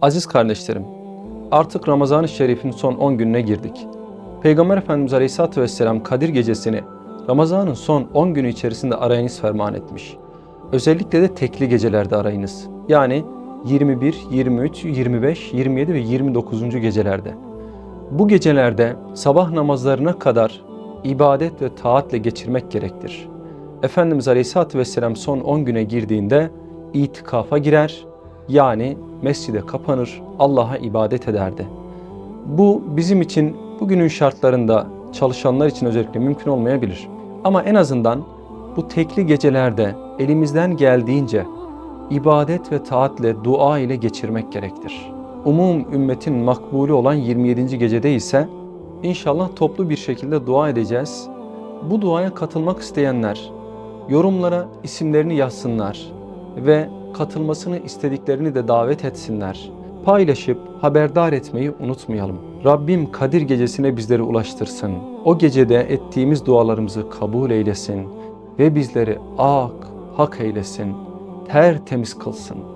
Aziz kardeşlerim, artık Ramazan-ı Şerif'in son 10 gününe girdik. Peygamber Efendimiz Aleyhisselatü Vesselam Kadir Gecesi'ni Ramazan'ın son 10 günü içerisinde arayınız ferman etmiş. Özellikle de tekli gecelerde arayınız. Yani 21, 23, 25, 27 ve 29. gecelerde. Bu gecelerde sabah namazlarına kadar ibadet ve taatle geçirmek gerektir. Efendimiz Aleyhisselatü Vesselam son 10 güne girdiğinde itikafa girer, yani mescide kapanır, Allah'a ibadet ederdi. Bu bizim için bugünün şartlarında çalışanlar için özellikle mümkün olmayabilir. Ama en azından bu tekli gecelerde elimizden geldiğince ibadet ve taatle, dua ile geçirmek gerektir. Umum ümmetin makbulü olan 27. gecede ise inşallah toplu bir şekilde dua edeceğiz. Bu duaya katılmak isteyenler yorumlara isimlerini yazsınlar ve katılmasını istediklerini de davet etsinler. Paylaşıp haberdar etmeyi unutmayalım. Rabbim Kadir gecesine bizleri ulaştırsın. O gecede ettiğimiz dualarımızı kabul eylesin ve bizleri ak, hak eylesin, tertemiz kılsın.